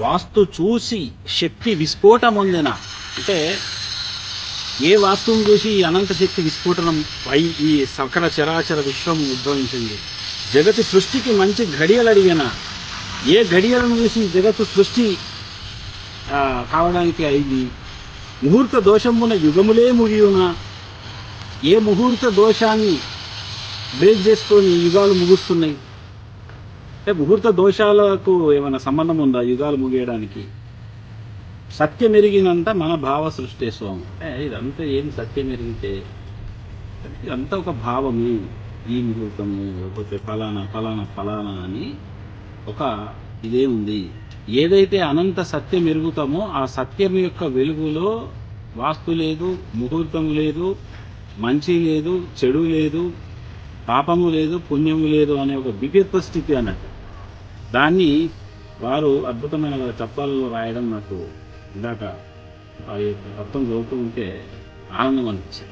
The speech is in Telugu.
వాస్తు చూసి శక్తి విస్ఫోటం అంటే ఏ వాస్తువును చూసి ఈ అనంత శక్తి విస్ఫోటనం పై ఈ సకల చరాచర విశ్వం ఉద్భవించింది? జగతి సృష్టికి మంచి ఘడియలు అడిగిన. ఏ ఘడియలను చూసి జగత్తు సృష్టి కావడానికి అయింది? ముహూర్త దోషమున యుగములే ముగియున. ఏ ముహూర్త దోషాన్ని బ్రేక్ చేసుకొని యుగాలు ముగుస్తున్నాయి? అంటే ముహూర్త దోషాలకు ఏమైనా సంబంధం ఉందా యుగాలు ముగియడానికి? సత్యం ఎరిగినంత మన భావ సృష్టే స్వామి. అంటే ఇదంతా ఏం సత్యం ఎరిగితే? ఇదంతా ఒక భావము. ఈ ముహూర్తము లేకపోతే ఫలానా ఫలానా ఫలానా అని ఒక ఇదే ఉంది. ఏదైతే అనంత సత్యం ఎరుగుతామో ఆ సత్యం యొక్క వెలుగులో వాస్తు లేదు ముహూర్తం లేదు మంచి లేదు చెడు లేదు పాపము లేదు పుణ్యము లేదు అనే ఒక విభిత్త స్థితి అన్నట్టు. దాన్ని వారు అద్భుతమైన చప్పాలు రాయడం నాకు ఇందాక అర్థం చదువుతూ ఉంటే ఆనందం అనిపించింది.